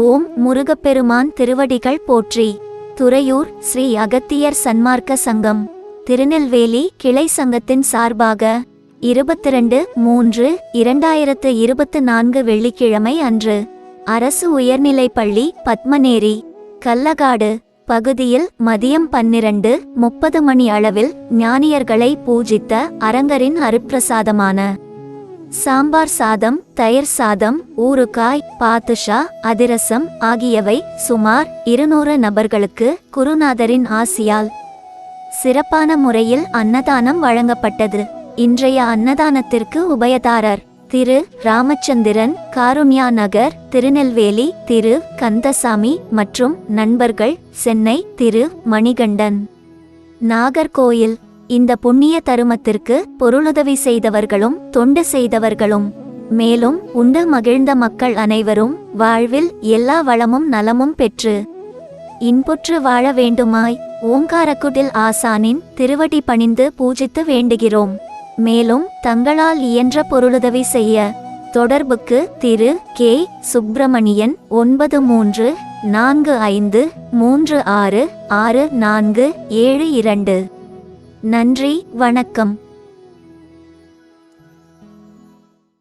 ஓம் முருகப்பெருமான் திருவடிகள் போற்றி. துறையூர் ஸ்ரீ அகத்தியர் சன்மார்க்க சங்கம். திருநெல்வேலி கிளை சங்கத்தின் சார்பாக இருபத்திரண்டு மூன்று இரண்டாயிரத்து இருபத்து நான்கு வெள்ளிக்கிழமை அன்று அரசு உயர்நிலைப் பள்ளி பத்மநேரி கல்லகாடு பகுதியில் மதியம் பன்னிரண்டு முப்பது மணி அளவில் ஞானியர்களை பூஜித்த அரங்கரின் அருப்பிரசாதமான சாம்பார் சாதம் தயிர் சாதம் ஊறுகாய் பாத்துஷா அதிரசம் ஆகியவை சுமார் இருநூறு நபர்களுக்கு குருநாதரின் ஆசியால் சிறப்பான முறையில் அன்னதானம் வழங்கப்பட்டது. இன்றைய அன்னதானத்திற்கு உபயதாரர் திரு ராமச்சந்திரன் காருண்யா நகர் திருநெல்வேலி திரு கந்தசாமி மற்றும் நண்பர்கள் சென்னை திரு மணிகண்டன். நாகர்கோயில் இந்த புண்ணிய தருமத்திற்கு பொருளுதவி செய்தவர்களும் தொண்டு செய்தவர்களும். மேலும் உண்டு மகிழ்ந்த மக்கள் அனைவரும் வாழ்வில் எல்லா வளமும் நலமும் பெற்று இன்புற்று வாழ வேண்டுமாய் ஓங்காரக்குடில் ஆசானின் திருவடி பணிந்து பூஜித்து வேண்டுகிறோம். மேலும் தங்களால் இயன்ற பொருளுதவி செய்ய தொடர்புக்கு திரு. கே. சுப்பிரமணியன் ஒன்பது மூன்று நான்கு ஐந்து மூன்று ஆறு ஆறு நான்கு ஏழு இரண்டு. நன்றி வணக்கம்.